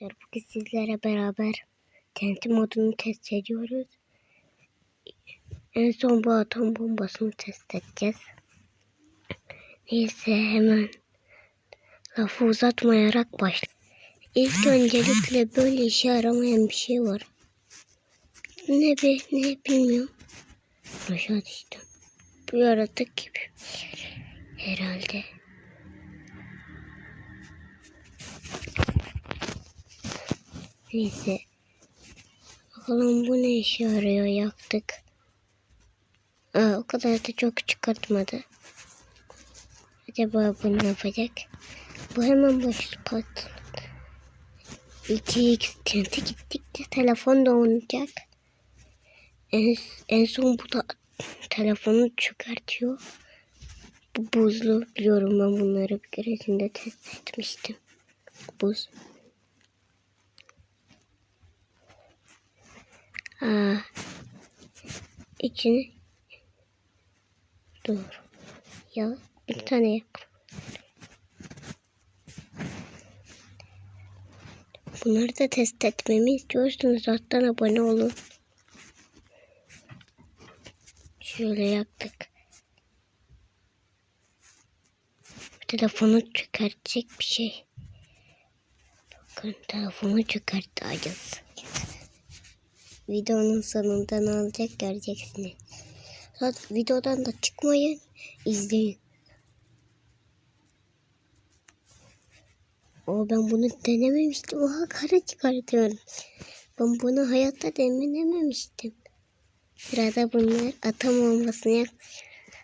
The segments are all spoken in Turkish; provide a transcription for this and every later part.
Bugün sizlere beraber TNT modunu test ediyoruz. En son bu atom bombasını test edeceğiz. Neyse hemen lafı uzatmayarak başlayalım. İlk öncelikle böyle işe yaramayan bir şey var. Ne be ne bilmiyorum. Aşağı düştüm. Bu yaratık gibi. Herhalde. Neyse. Bakalım bu ne işe yarıyor yaktık. Aa, o kadar da çok çıkartmadı. Acaba bu ne yapacak? Bu hemen boş pat. 2x tente gittikçe telefon da oynayacak. En, en son bu da telefonu çıkartıyor. Bu buzlu biliyorum ben bunları bir keresinde test etmiştim. Buz. Aa, içini dur. Ya bir tane yap. Bunları da test etmemi istiyorsanız alttan abone olun. Şöyle yaptık. Telefonu çıkartacak bir şey. Bakın telefonu çıkartacağız. Videonun sonunda ne olacak göreceksiniz. Zaten videodan da çıkmayın. izleyin. O ben bunu denememiştim. Oha kara çıkartıyorum. Ben bunu hayatta denememiştim. Sırada bunlar atom olmasını yap.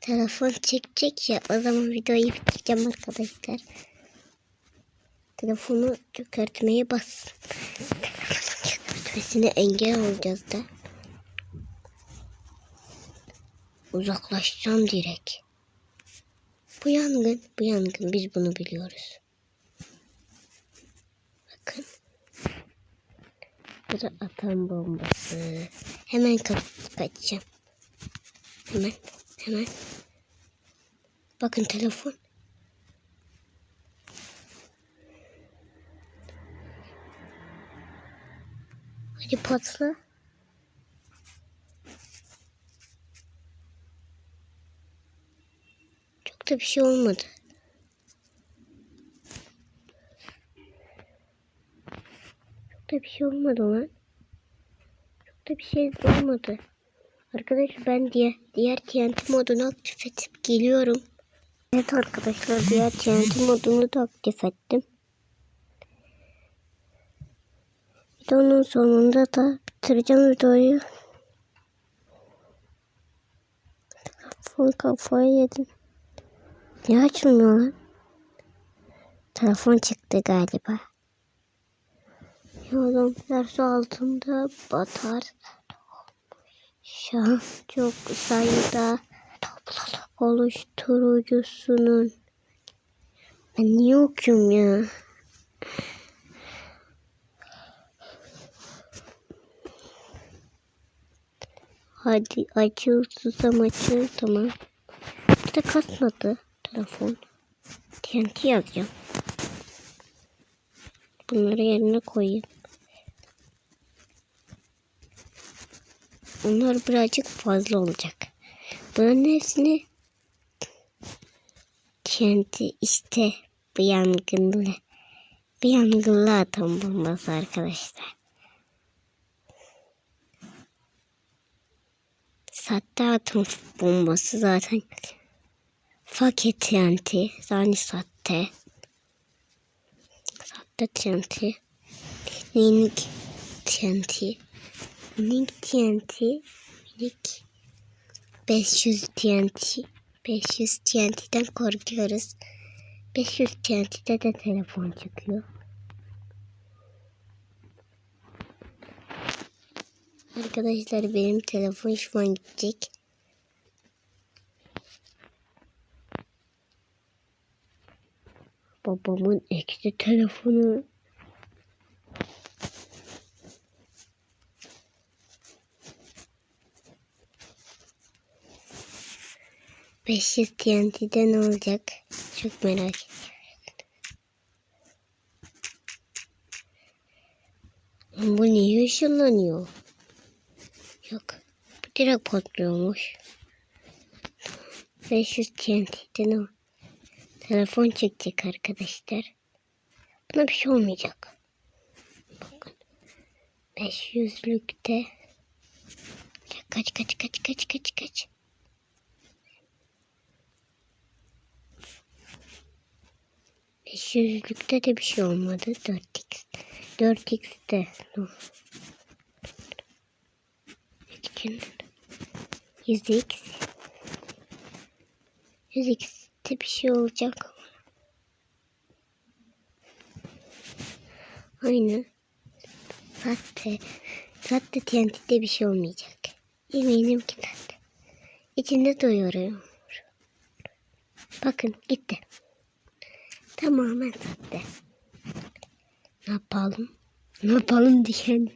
Telefon çekecek ya. O zaman videoyu bitireceğim arkadaşlar. Telefonu çıkartmaya bas. Çıkartmasına engel olacağız da. Uzaklaşacağım direkt. Bu yangın, bu yangın biz bunu biliyoruz. Bakın. Bu da atom bombası. Hemen kaç kaçacağım. Hemen, hemen. Bakın telefon. Hadi patla. Çok da bir şey olmadı. Çok da bir şey olmadı lan. Çok da bir şey olmadı. Arkadaşlar ben diğer, diğer TNT modunu aktif edip geliyorum. Evet arkadaşlar diğer TNT modunu da aktif ettim. Videonun sonunda da bitireceğim videoyu. Telefon kafayı yedim. Niye açılmıyor lan? Telefon çıktı galiba. Yolum ders altında batar. Şu an çok sayıda oluşturucusunun. Ben niye okuyorum ya? Hadi açıl susam açıl tamam. Bir de katmadı telefon. TNT yazacağım. Bunları yerine koyayım. Onlar birazcık fazla olacak. Bunların hepsini kendi işte bu yangınlı bir yangınlı atom bombası arkadaşlar. Sahte atom bombası zaten Faket TNT. Yani sahte. Sahte TNT. Minik TNT. Minik TNT. Minik 500 TNT. 500 TNT'den korkuyoruz. 500 TNT'de de telefon çıkıyor. Arkadaşlar benim telefon şu an gidecek. Babamın eksi telefonu. Beş yüz TNT'de ne olacak? Çok merak ediyorum. Bu niye ışınlanıyor? Yok. Bu direkt patlıyormuş. 500 TNT'den o. Telefon çekecek arkadaşlar. Buna bir şey olmayacak. Bakın. 500'lükte. Kaç kaç kaç kaç kaç kaç. Beş yüzlükte de bir şey olmadı. 4x. 4x'te. İkin. 100x. 100x'te bir şey olacak. Aynı. Zaten, zaten TNT'de bir şey olmayacak. Eminim ki zaten. İçinde doyuruyor. Bakın gitti. Tamamen sahte. Ne yapalım? Ne yapalım diyen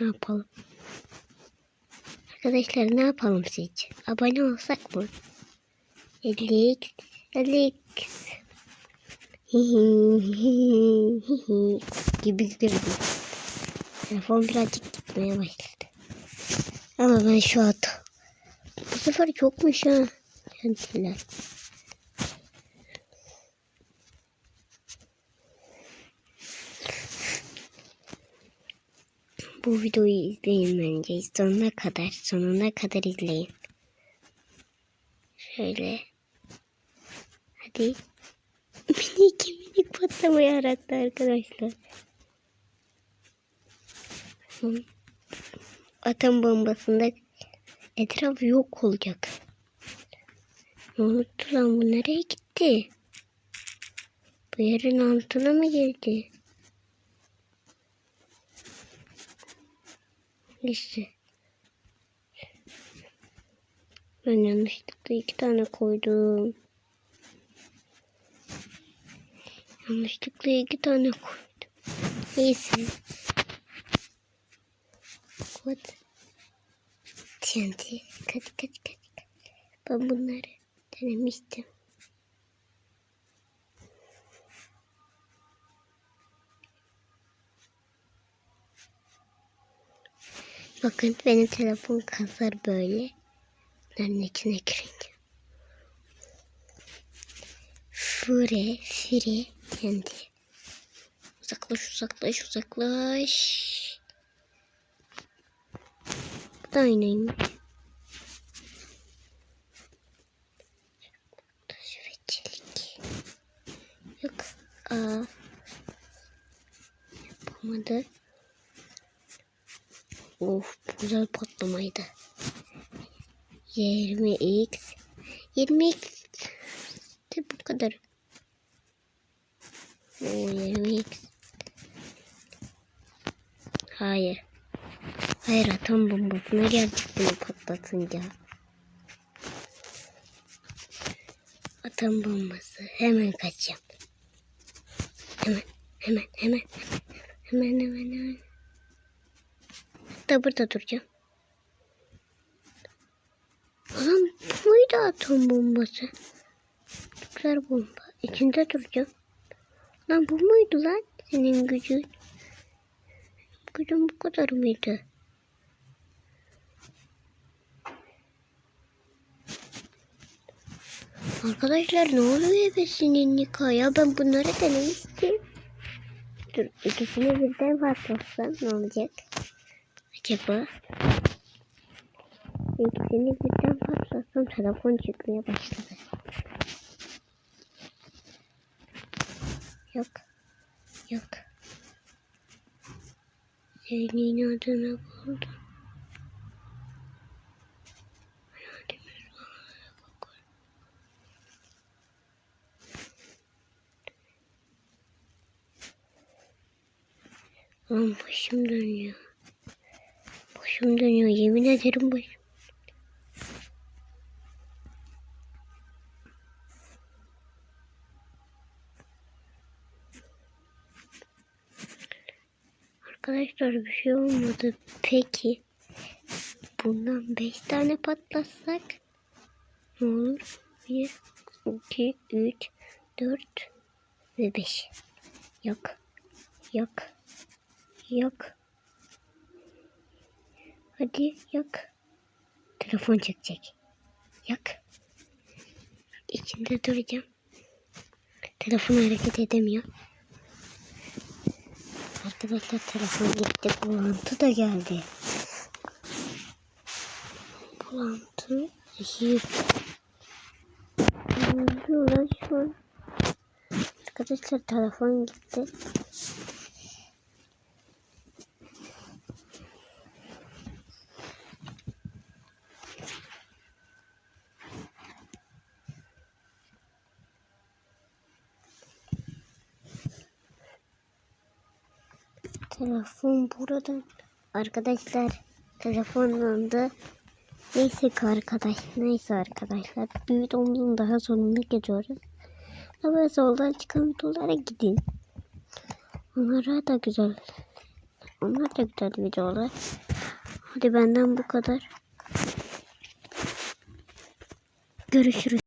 Ne yapalım? Arkadaşlar ne yapalım sizce? Abone olsak mı? 50x 50x gibi gidiyordu. Telefon birazcık gitmeye başladı. Ama ben şu an bu sefer çokmuş ha. Kendiler. Bu videoyu izleyin bence. Sonuna kadar, sonuna kadar izleyin. Şöyle. Hadi. Minik minik patlama yarattı arkadaşlar. Atom bombasında etraf yok olacak. Ne oldu lan bu nereye gitti? Bu yerin altına mı girdi? İşte. Ben yanlışlıkla iki tane koydum. Yanlışlıkla iki tane koydum. Neyse. Kod. TNT. Kaç kaç kaç. Ben bunları denemiştim. Bakın benim telefon kasar böyle. Bunların içine girince. Fure, fire, kendi. Uzaklaş, uzaklaş, uzaklaş. Bu da aynıymış. Yok. Aa. Yapamadı. Of bu güzel patlamaydı. 20x 20x de bu kadar. O 20x. Hayır. Hayır atom bombasına geldik bunu patlatınca. Atom bombası. Hemen kaçacağım. Hemen hemen hemen hemen hemen hemen. Hatta burada duracağım. Anam bu muydu atom bombası? Nükleer bomba. İçinde duracağım. Lan bu muydu lan senin gücün? Gücün bu kadar mıydı? Arkadaşlar ne oluyor ebesinin nikahı Ben bunları denemiştim. Dur ikisini birden patlatsam ne olacak? Acaba? İkisini birden patlatsam telefon çıkmaya başladı. Yok. Yok. Senin adına buldum. Lan başım dönüyor. Başım dönüyor. Yemin ederim başım. Arkadaşlar bir şey olmadı. Peki bundan 5 tane patlatsak ne olur? 1, 2, 3, 4 ve 5. Yok. Yok. yak. Hadi yak. Telefon çekecek. Yak. İçinde duracağım. Telefon hareket edemiyor. Arkadaşlar telefon gitti. Bulantı da geldi. Bulantı zehir. Bulantı an. Arkadaşlar telefon gitti. Telefon burada. Arkadaşlar telefonlandı. Neyse ki arkadaş. Neyse arkadaşlar. Bir videomuzun daha sonuna geliyoruz. Ama soldan çıkan videolara gidin. Onlara da güzel. Onlar da güzel videolar. Hadi benden bu kadar. Görüşürüz.